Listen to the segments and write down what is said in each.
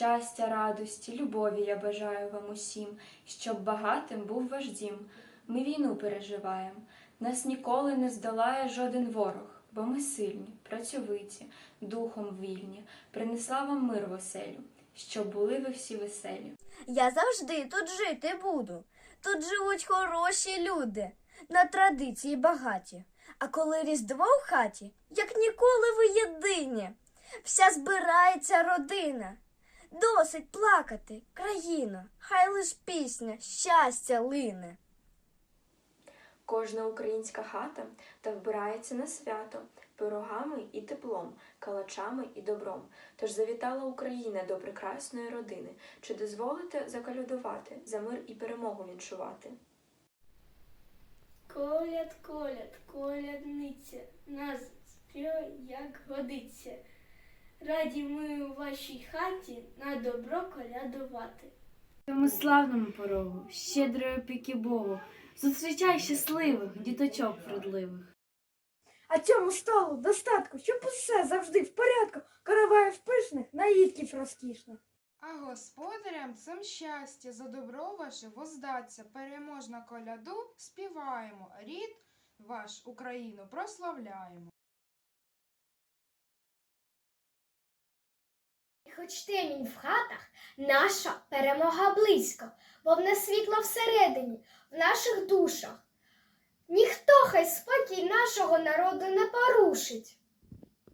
Щастя, радості, любові я бажаю вам усім, щоб багатим був ваш дім. Ми війну переживаємо, нас ніколи не здолає жоден ворог, бо ми сильні, працьовиті, духом вільні, принесла вам мир в оселю, щоб були ви всі веселі. Я завжди тут жити буду. Тут живуть хороші люди, на традиції багаті. А коли різдво в хаті, як ніколи ви єдині, вся збирається родина. Досить плакати, країна, хай лиш пісня, щастя лине. Кожна українська хата та вбирається на свято пирогами і теплом, калачами і добром. Тож завітала Україна до прекрасної родини. Чи дозволите закалюдувати, за мир і перемогу віншувати? Коляд, коляд, колядниця, нас співай, як годиться. Раді ми у вашій хаті на добро колядувати. Тому славному порогу, щедрої опіки Богу, зустрічай щасливих діточок вродливих. А цьому столу достатку, щоб усе завжди в порядку, караваїв пишних, наїдків розкішних. А господарям цим щастя за добро ваше воздаться, переможна коляду співаємо, рід ваш Україну прославляємо. Хоч темінь в хатах, наша перемога близько, бо в нас світло всередині, в наших душах. Ніхто хай спокій нашого народу не порушить.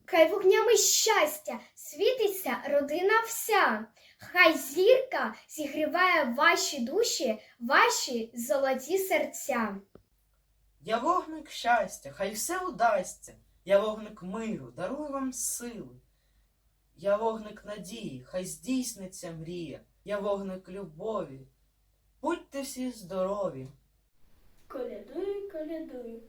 Хай вогнями щастя світиться родина вся, хай зірка зігріває ваші душі, ваші золоті серця. Я вогник щастя, хай все удасться. Я вогник миру, дарую вам сили. Я вогник надії, хай здійсниться мрія. Я вогник любові. Будьте всі здорові. Колядую, колядую,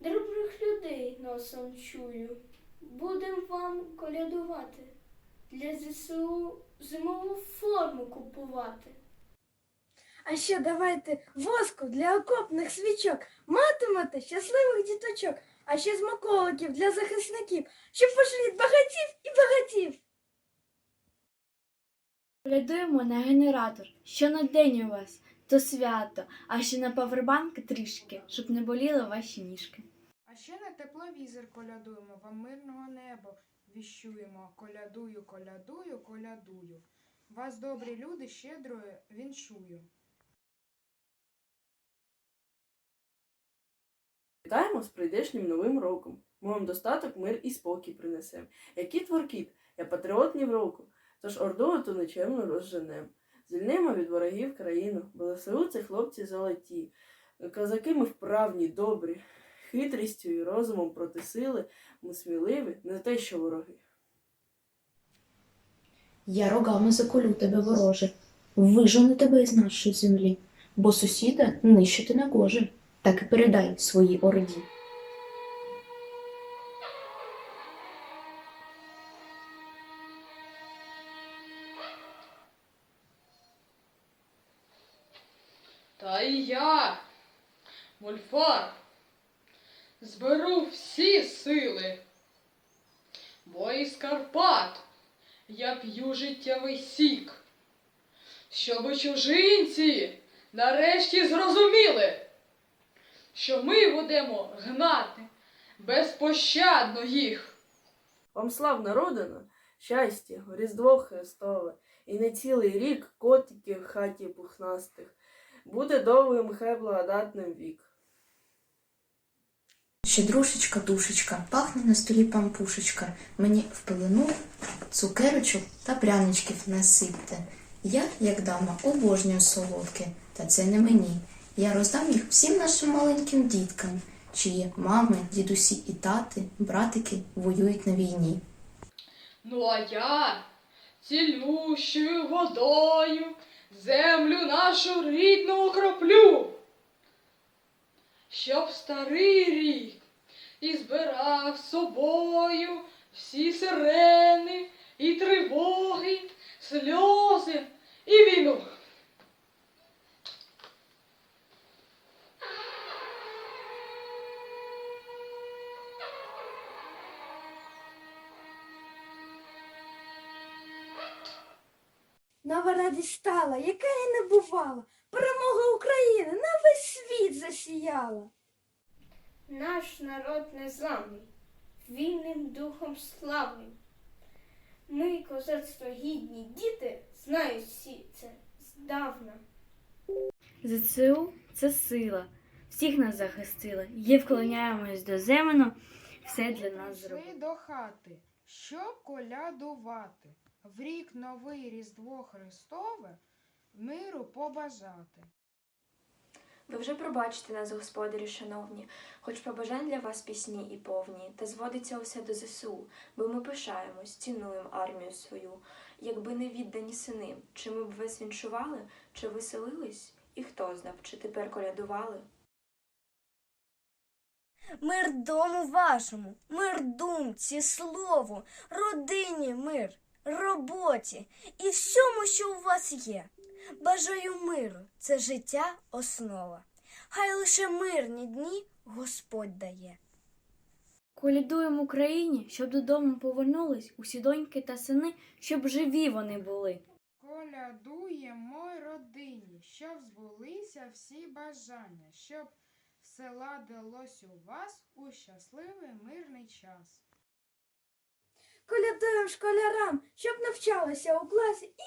добрих людей носом чую. Будем вам колядувати, для ЗСУ зимову форму купувати. А ще давайте воску для окопних свічок, матимете щасливих діточок, а ще смаколиків для захисників, щоб пошліт багатів і багатів. Глядуємо на генератор, що на день у вас, то свято, а ще на павербанки трішки, щоб не боліли ваші ніжки. А ще на тепловізор колядуємо, вам мирного неба віщуємо. Колядую, колядую, колядую. Вас, добрі люди, щедрою віншую. Вітаємо з прийдешнім новим роком. Ми вам достаток, мир і спокій принесем. Які творкіт, я патріот ні в року, тож орду ту нечемно розженем. Звільнимо від ворогів країну, бо це хлопці золоті. Козаки ми вправні, добрі, хитрістю і розумом проти сили, ми сміливі, не те, що вороги. Я рогами заколю тебе, вороже, вижену тебе із нашої землі, бо сусіда нищити не гоже, так і передай своїй орді. Та і я, Мольфар, зберу всі сили, бо із Карпат я п'ю життєвий сік, щоби чужинці нарешті зрозуміли, що ми будемо гнати безпощадно їх. Вам славна родина, щастя, Різдво Христове, і не цілий рік котиків в хаті пухнастих. Буде довгим хай благодатним вік. Щедрушечка, душечка, пахне на столі пампушечка. Мені в пилину цукерочок та пряничків насипте. Я, як дама, обожнюю солодке, та це не мені. Я роздам їх всім нашим маленьким діткам, чиї мами, дідусі і тати, братики воюють на війні. Ну а я цілющою водою землю нашу рідну окроплю, щоб старий рік і збирав собою всі сирени і тривоги, сльози і війну. Нова радість стала, яка і не бувала. Перемога України на весь світ засіяла. Наш народ незламний, вільним духом славним. Ми, козацтво гідні діти, знають всі це здавна. ЗСУ це сила. Всіх нас захистила. Є вклоняємось до землю. Все для нас зробили. до хати, щоб колядувати, в рік новий Різдво Христове, миру побажати. Ви вже пробачите нас, господарі шановні, хоч побажань для вас пісні і повні, та зводиться усе до ЗСУ, бо ми пишаємось, цінуємо армію свою. Якби не віддані сини, чи ми б вас віншували, чи веселились, і хто знав, чи тепер колядували? Мир дому вашому, мир думці, слову, родині мир, роботі і всьому, що у вас є. Бажаю миру, це життя основа. Хай лише мирні дні Господь дає. Колядуємо Україні, щоб додому повернулись усі доньки та сини, щоб живі вони були. Колядуємо й родині, щоб збулися всі бажання, щоб все ладилось у вас у щасливий мирний час. Колядуємо школярам, щоб навчалися у класі і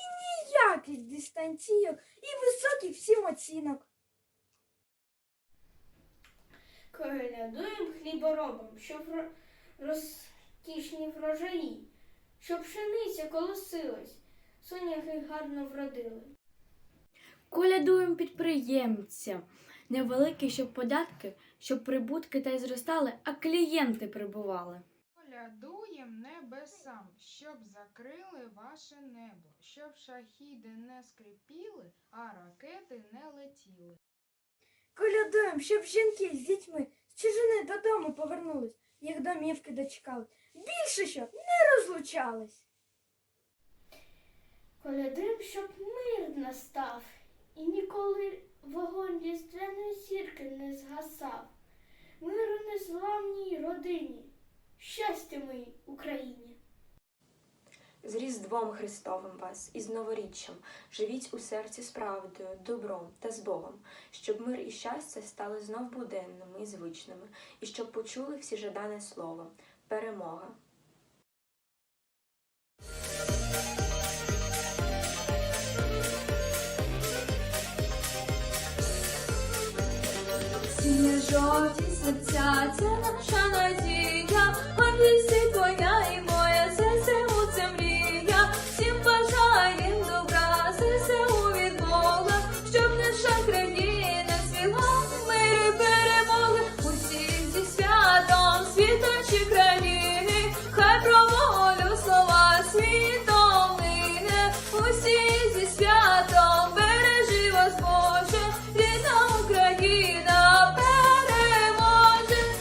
ніяких дистанційок, і високих всім оцінок. Колядуємо хліборобам, щоб розкішні врожаї, щоб пшениця колосилась, соняхи гарно вродили. Колядуємо підприємцям. Невеликі, щоб податки, щоб прибутки та й зростали, а клієнти прибували. Колядуєм небесам, щоб закрили ваше небо, щоб шахіди не скрипіли, а ракети не летіли. Колядуємо, щоб жінки з дітьми з чужини додому повернулись, їх домівки дочекались. Більше щоб не розлучались. Колядуємо, щоб мир настав, і ніколи вогонь різдвяної зірки не згасав. Миру незламній родині, щастя моїй Україні. З Різдвом Христовим вас і з новоріччям живіть у серці з правдою, добром та з Богом, щоб мир і щастя стали знов буденними і звичними, і щоб почули всі жадане слово перемога. Сіє жовті серця, це наша надія, гордість твоя і моя.